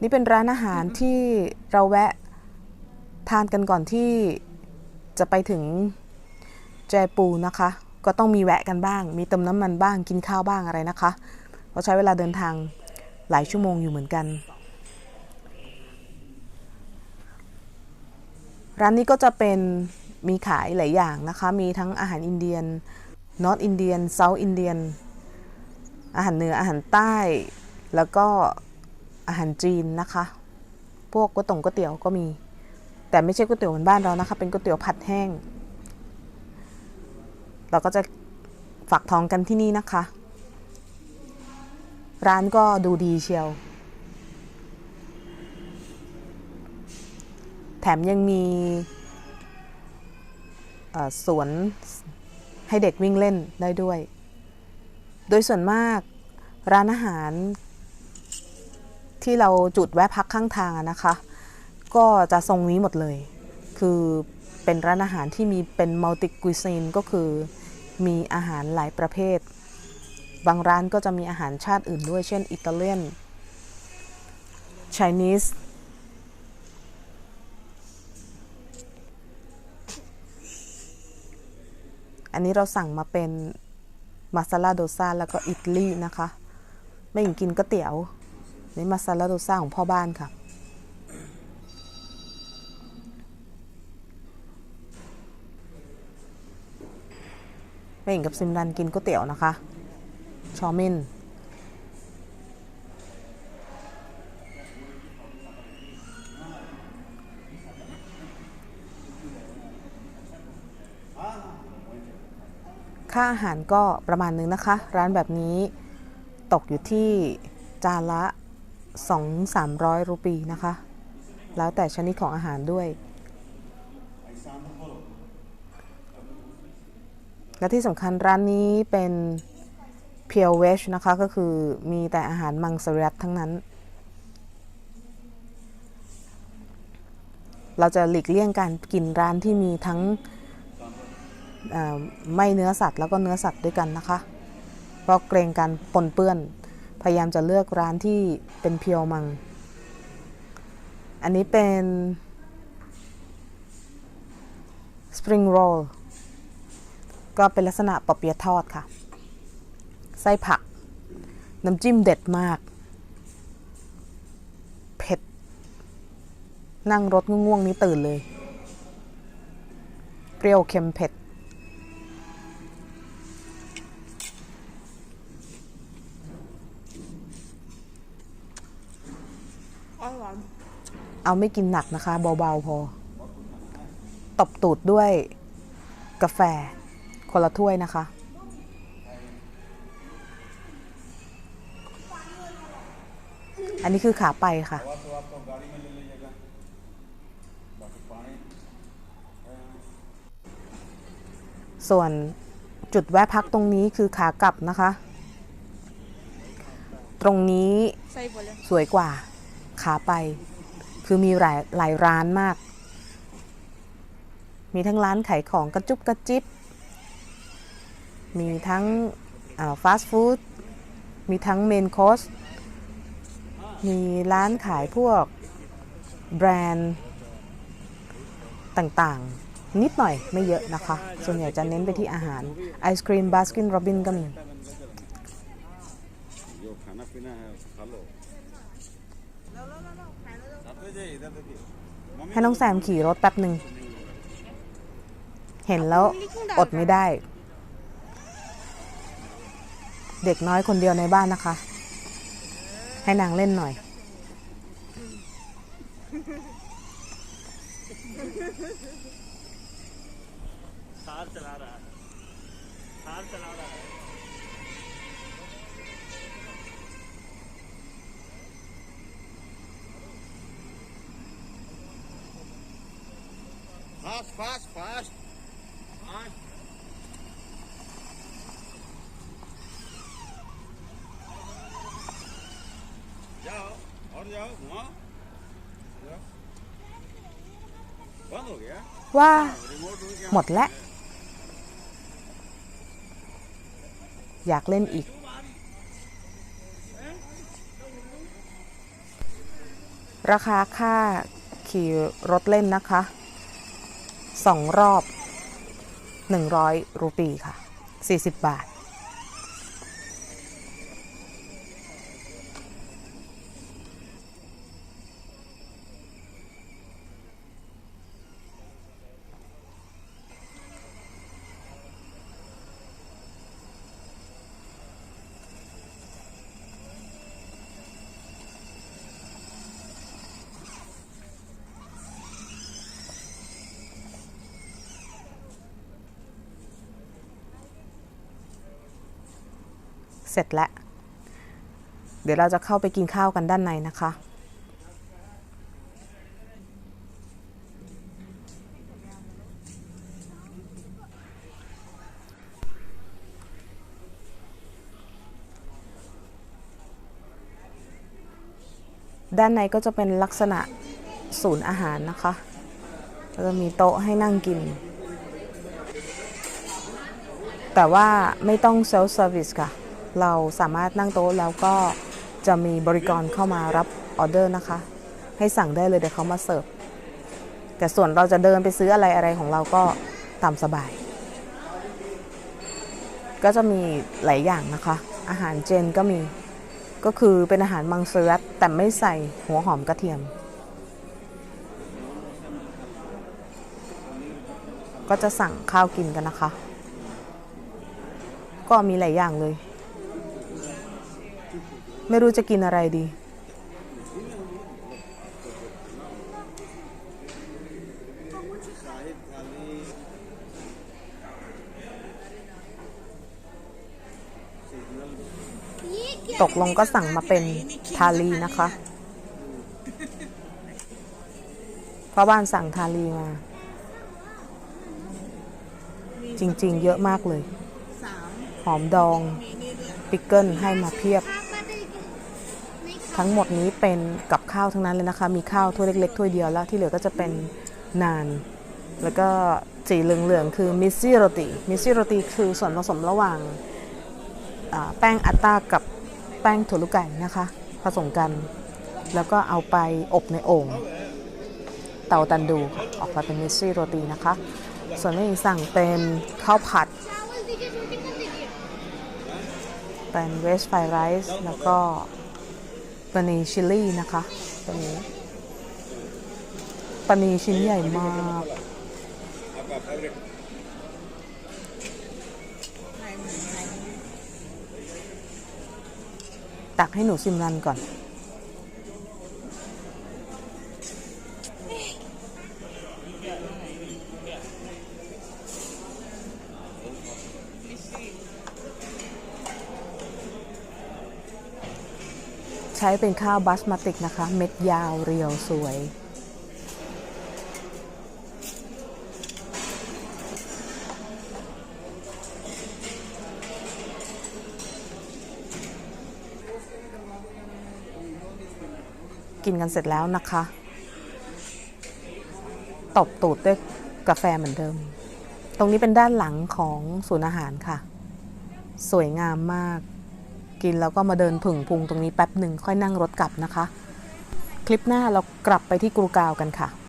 นี่เป็นร้านอาหารที่เราแวะทานกันก่อนที่จะไปถึงแจปูนะคะ ก็ต้องมีแวะกันบ้าง มีเติมน้ำมันบ้างกินข้าวบ้างอะไรนะคะ เราใช้เวลาเดินทางหลายชั่วโมงอยู่เหมือนกัน ร้านนี้ก็จะเป็นมีขายหลายอย่างนะคะ มีทั้งอาหารอินเดียนนอตอินเดียนเซาท์อินเดียนอาหารเหนืออาหารใต้ แล้วก็ อาหารจีนนะคะ พวกก๋วยตงก๋วยเตี๋ยวก็มี แต่ไม่ใช่ก๋วยเตี๋ยวเหมือนบ้านเรานะคะ เป็นก๋วยเตี๋ยวผัดแห้ง เราก็จะฝากท้องกันที่นี่นะคะ ร้านก็ดูดีเชียว แถมยังมีสวนให้เด็กวิ่งเล่นได้ด้วย โดยส่วนมากร้านอาหาร ที่เราจุดแวะพักข้างทางนะคะ ก็จะทรงนี้หมดเลย คือเป็นร้านอาหารที่มีเป็นมัลติกุ i ซีนก็คือมีอาหารหลายประเภท บางร้านก็จะมีอาหารชาติอื่นด้วย เช่น อิตาเลียน Chinese อันนี้เราสั่งมาเป็นมาซาลาโดซาแล้วก็อิตาลีนะคะ ไม่หญิงกินก๋วยเตี๋ยว นี่มาซาลาโดซาของพ่อบ้านค่ะแม่หญิงกับซิมรันกินก๋วยเตี๋ยวนะคะ ชอมินค่าอาหารก็ประมาณนึงนะคะ ร้านแบบนี้ตกอยู่ที่จานละ 2-300 รูปีนะคะ แล้วแต่ชนิดของอาหารด้วย และที่สำคัญร้านนี้เป็น Pure Veg นะคะ ก็คือมีแต่อาหารมังสวิรัตทั้งนั้น เราจะหลีกเลี่ยงการกินร้านที่มีทั้งไม่เนื้อสัตว์แล้วก็เนื้อสัตว์ด้วยกันนะคะ เพราะเกรงการปนเปื้อน พยายามจะเลือกร้านที่เป็นเพียวมัง อันนี้เป็น Spring Roll ก็เป็นลักษณะปอเปี๊ยะทอดค่ะ ไส้ผัก น้ำจิ้มเด็ดมาก เผ็ด นั่งรถง่วงๆนี้ตื่นเลย เปรี้ยวเค็มเผ็ด เอาไม่กินหนักนะคะ เบาๆพอ ตบตูดด้วยกาแฟ คนละถ้วยนะคะ อันนี้คือขาไปค่ะ ส่วนจุดแวะพักตรงนี้คือขากลับนะคะ ตรงนี้ Save boleh. สวยกว่า ขาไป คือมีหลายหลายร้านมาก มีทั้งร้านขายของกระจุบกระจิบ มีทั้งฟาสต์ฟู้ด มีทั้งเมนคอร์สมีร้านขายพวกแบรนด์ต่างๆ นิดหน่อยไม่เยอะนะคะ ส่วนใหญ่จะเน้นไปที่อาหาร ไอศครีมบาสกินโรบินก็มี ให้น้องแซมขี่รถแป๊บหนึ่ง เห็นแล้วอดไม่ได้ เด็กน้อยคนเดียวในบ้านนะคะ ให้นางเล่นหน่อย थार चला रहा है थार चला रहा है फास्ट फास्ट फास्ट फास्ट जाओ और जाओ घुमाओ जाओ। बंद हो गया ว่า रिमोट उड़ गया หมดแล้ว อยากเล่นอีก ราคาค่าขี่รถเล่นนะคะ สองรอบ 100 รูปีค่ะ 40 บาท เสร็จแล้ว เดี๋ยวเราจะเข้าไปกินข้าวกันด้านในนะคะ ด้านในก็จะเป็นลักษณะศูนย์อาหารนะคะแล้วก็มีโต๊ะให้นั่งกิน แต่ว่าไม่ต้องเซลฟ์เซอร์วิสค่ะ เราสามารถนั่งโต๊ะแล้วก็จะมีบริกรเข้ามารับออเดอร์นะคะ ให้สั่งได้เลยเดี๋ยวเขามาเสิร์ฟแต่ส่วนเราจะเดินไปซื้ออะไรอะไรของเราก็ตามสบาย ก็จะมีหลายอย่างนะคะ อาหารเจนก็มีก็คือเป็นอาหารมังสวิรัตแต่ไม่ใส่หัวหอมกระเทียม ก็จะสั่งข้าวกินกันนะคะ ก็มีหลายอย่างเลย ไม่รู้จะกินอะไรดี ตกลงก็สั่งมาเป็นทาลีนะคะ เพราะบ้านสั่งทาลีมา จริงๆ เยอะมากเลย หอมดอง ปิกเกิลให้มาเพียบ ทั้งหมดนี้เป็นกับข้าวทั้งนั้นเลยนะคะ มีข้าวถ้วยเล็กๆถ้วยเดียวแล้วที่เหลือก็จะเป็นนาน แล้วก็สีเหลืองๆคือมิซี่โรตีมิซี่โรตีคือส่วนผสมระหว่างแป้งอัตตากับแป้งถั่วลูกไก่นะคะ ผสมกัน แล้วก็เอาไปอบในโอ่งเตาตันดูออกมาเป็นมิซี่โรตีนะคะ ส่วนนี้สั่งเป็นข้าวผัดเป็นเวสไฟไรซ์แล้วก็ ปานีชิลลี่นะคะตัวนี้ปานีชิ้นใหญ่มากตักให้หนูซิมรันก่อน ช้เป็นข้าวบาสมาติกนะคะ เม็ดยาวเรียวสวย กินกันเสร็จแล้วนะคะ ตบตูดด้วยกาแฟเหมือนเดิม ตรงนี้เป็นด้านหลังของศูนย์อาหารค่ะ สวยงามมาก กินแล้วก็มาเดินผึ่งพุงตรงนี้แป๊บหนึ่งค่อยนั่งรถกลับนะคะ คลิปหน้าเรากลับไปที่กรูกาวกันค่ะ